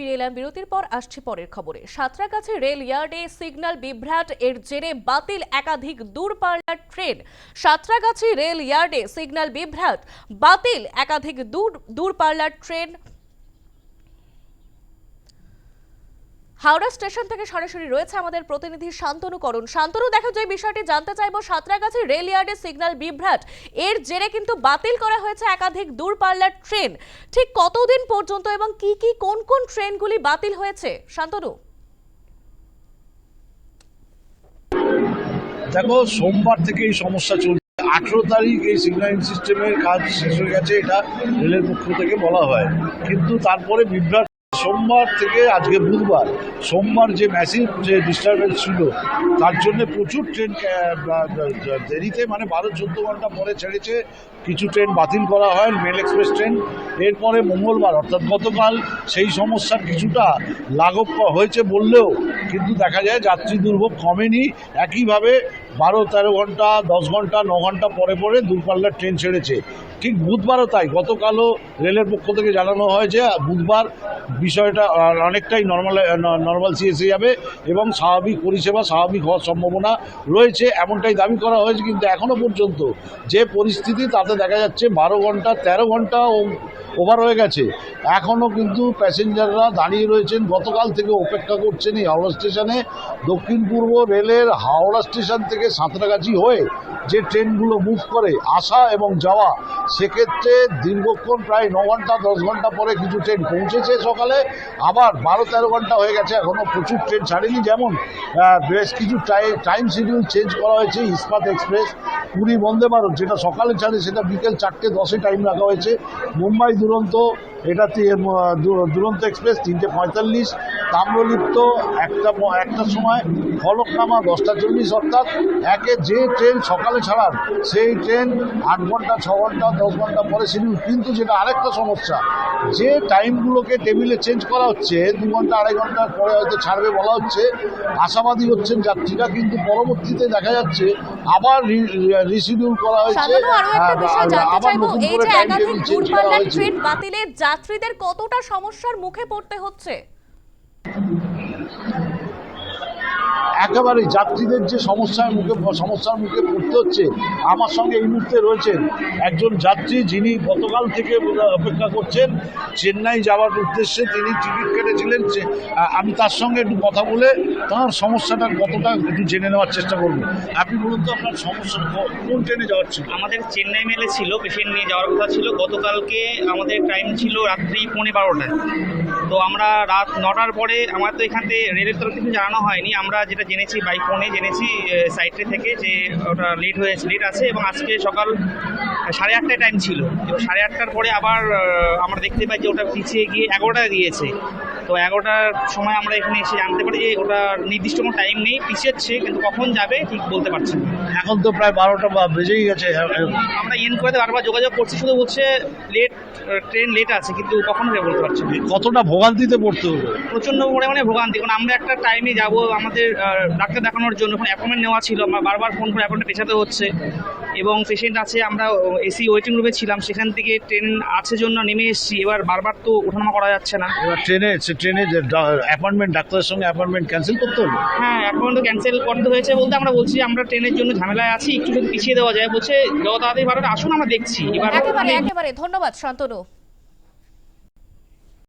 ফিরে এলাম বিরতির পর আসছে পরের খবরে। সাঁতরাগাছি রেল ইয়ার্ডে সিগন্যাল বিভ্রাট এর জেরে বাতিল একাধিক দূরপাল্লার ট্রেন। সাঁতরাগাছি রেল ইয়ার্ডে সিগন্যাল বিভ্রাট, বাতিল একাধিক দূর, দূরপাল্লার ট্রেন হাওড়া স্টেশন থেকে সরাসরি রয়েছে আমাদের প্রতিনিধি শান্তনু করণ। শান্তনু, দেখো, যে বিষয়টি জানতে চাইব, সাঁতরাগাছি রেল ইয়ার্ডে সিগন্যাল বিভ্রাট। এর জেরে কিন্তু বাতিল করা হয়েছে একাধিক দূরপাল্লার ট্রেন। ঠিক কতদিন পর্যন্ত এবং কি কি, কোন কোন ট্রেনগুলি বাতিল হয়েছে? শান্তনু। দেখো, সোমবার থেকে এই সমস্যা চলছে। আঠেরো তারিখ এই সিগন্যালিং সিস্টেমের কাজ শেষ হয়ে গেছে, এটা রেলের পক্ষ থেকে বলা হয়। কিন্তু তারপরে বিভ্রাট সোমবার থেকে আজকে বুধবার, সোমবার যে ম্যাসিভ যে ডিস্টারবেন্স ছিল, তার জন্য প্রচুর ট্রেন দেরিতে মানে বারো চোদ্দ ঘণ্টা পরে ছেড়েছে কিছু ট্রেন বাতিল করা হয়, মেল এক্সপ্রেস ট্রেন। এরপরে মঙ্গলবার, অর্থাৎ গতকাল সেই সমস্যার কিছুটা লাঘব হয়েছে বললেও কিন্তু দেখা যায় যাত্রী দুর্ভোগ কমেনি। একইভাবে বারো, তেরো ঘণ্টা, দশ ঘণ্টা, ন ঘণ্টা পরে পরে দূরপাল্লার ট্রেন ছেড়েছে। ঠিক বুধবারও তাই। গতকালও রেলের পক্ষ থেকে জানানো হয় যে বুধবার বিষয়টা অনেকটাই নর্মাল নর্মালসি এসে যাবে এবং স্বাভাবিক পরিষেবা স্বাভাবিক হওয়ার সম্ভাবনা রয়েছে। এমনটাই দাবি করা হয়েছে কিন্তু এখনও পর্যন্ত যে পরিস্থিতি তাতে দেখা যাচ্ছে বারো ঘণ্টা, তেরো ঘণ্টা ওভার হয়ে গেছে। এখনও কিন্তু প্যাসেঞ্জাররা দাঁড়িয়ে রয়েছেন। গতকাল থেকে অপেক্ষা করছেন এই হাওড়া স্টেশনে। দক্ষিণ পূর্ব রেলের হাওড়া স্টেশন থেকে সাঁতরাগাছি হয়ে যে ট্রেনগুলো মুভ করে আসা এবং যাওয়া, সেক্ষেত্রে দীর্ঘক্ষণ প্রায় ন ঘণ্টা, দশ ঘণ্টা পরে কিছু ট্রেন পৌঁছেছে সকালে। আবার বারো তেরো ঘণ্টা হয়ে গেছে এখনও প্রচুর ট্রেন ছাড়েনি। যেমন বেশ কিছু টাইম শিডিউল চেঞ্জ করা হয়েছে, ইস্পাত এক্সপ্রেস পুরী বন্দে ভারত যেটা সকালে ছাড়ে, সেটা বিকেল চারটে, দশে টাইম রাখা হয়েছে। মুম্বাই দুরন্ত এটা দুরন্ত এক্সপ্রেস তিনটে পঁয়তাল্লিশ। তাম্রলিপ্ত একটা একটার সময় ফলকনামা দশটা চল্লিশ অর্থাৎ একে যে ট্রেন সকালে ছাড়ার সেই ট্রেন আট ঘণ্টা ছ ঘণ্টা দশ ঘণ্টা পরে শিডিউল। কিন্তু যেটা আরেকটা সমস্যা যে টাইমগুলোকে টেবিলে চেঞ্জ করা হচ্ছে দু ঘণ্টা আড়াই ঘণ্টা পরে হয়তো ছাড়বে বলা হচ্ছে আশাবাদী হচ্ছেন যাত্রীরা কিন্তু পরবর্তীতে দেখা যাচ্ছে আবার রিশিডিউল করা হয়েছে। জানতে আবার নতুন করে টাইম টেবিল চেঞ্জ করা হয়েছে। যাত্রীদের কতটা সমস্যার মুখে পড়তে হচ্ছে? একেবারে যাত্রীদের যে সমস্যার মুখে সমস্যার মুখে পড়তে হচ্ছে, আমার সঙ্গে এই মুহূর্তে রয়েছেন একজন যাত্রী যিনি গতকাল থেকে অপেক্ষা করছেন চেন্নাই যাওয়ার উদ্দেশ্যে। তিনি টিকিট কেটেছিলেন আমি তার সঙ্গে একটু কথা বলে তার সমস্যাটা কতটা একটু জেনে নেওয়ার চেষ্টা করব। আপনি বলুন তো, আপনার সমস্যা কোন ট্রেনে যাওয়ার ছিল? আমাদের চেন্নাই মেলে ছিল, পেশেন্ট নিয়ে যাওয়ার কথা ছিল। গতকালকে আমাদের টাইম ছিল রাত্রি পৌনে বারোটায়। তো আমরা রাত নটার পরে, আমার তো এখান থেকে রেলের তরফ থেকে জানানো হয়নি। আমরা যেটা জেনেছি বাই ফোনে জেনেছি সাইটে থেকে যে ওটা লেট হয়েছে লেট আছে এবং আজকে সকাল সাড়ে আটটায় টাইম ছিল। এবং সাড়ে আটটার পরে আবার আমরা দেখতে পাই যে ওটা পিছিয়ে গিয়ে এগারোটায় দিয়েছে। তো এগারোটার সময় আমরা এখানে এসে জানতে পারি যে ওটা নির্দিষ্ট কোনো টাইম নেই পিছিয়েছে কিন্তু কখন যাবে ঠিক বলতে পারছি না। এখন তো প্রায় বারোটা বা বেজেই গেছে। আমরা ইন করে বারবার যোগাযোগ করছি শুধু বলছে লেট ট্রেন লেট আছে কিন্তু কখন হবে বলতে পারছি না। কতটা ভোগান্তিতে পড়তে হলো প্রচণ্ড পরিমাণে ভোগান্তি কারণ আমরা একটা টাইমে যাব আমাদের ডাক্তার দেখানোর জন্য অ্যাপয়েন্টমেন্ট নেওয়া ছিল আমরা বারবার ফোন করে অ্যাপয়েন্টমেন্ট পেছাতে হচ্ছে। এবং পেশেন্ট আছে আমরা এসি ওয়েটিং রুমে ছিলাম সেখান থেকে ট্রেন আছে জন্য নেমে এসেছি এবার বারবার তো ওঠানামা করা যাচ্ছে না। এবার ট্রেনে ট্রেনে অ্যাপয়েন্টমেন্ট ডাক্তারের সঙ্গে অ্যাপয়েন্টমেন্ট ক্যান্সেল করতে হলো হ্যাঁ অ্যাপয়েন্টমেন্ট ক্যান্সেল করতে হয়েছে বলতে আমরা বলছি আমরা ট্রেনের জন্য ঝামেলায় আছি, একটু যদি পিছিয়ে দেওয়া যায়, বলছে যত তাড়াতাড়ি পারেন আসুন, আমরা দেখছি। এবার একেবারে একেবারে, ধন্যবাদ, শান্তনু।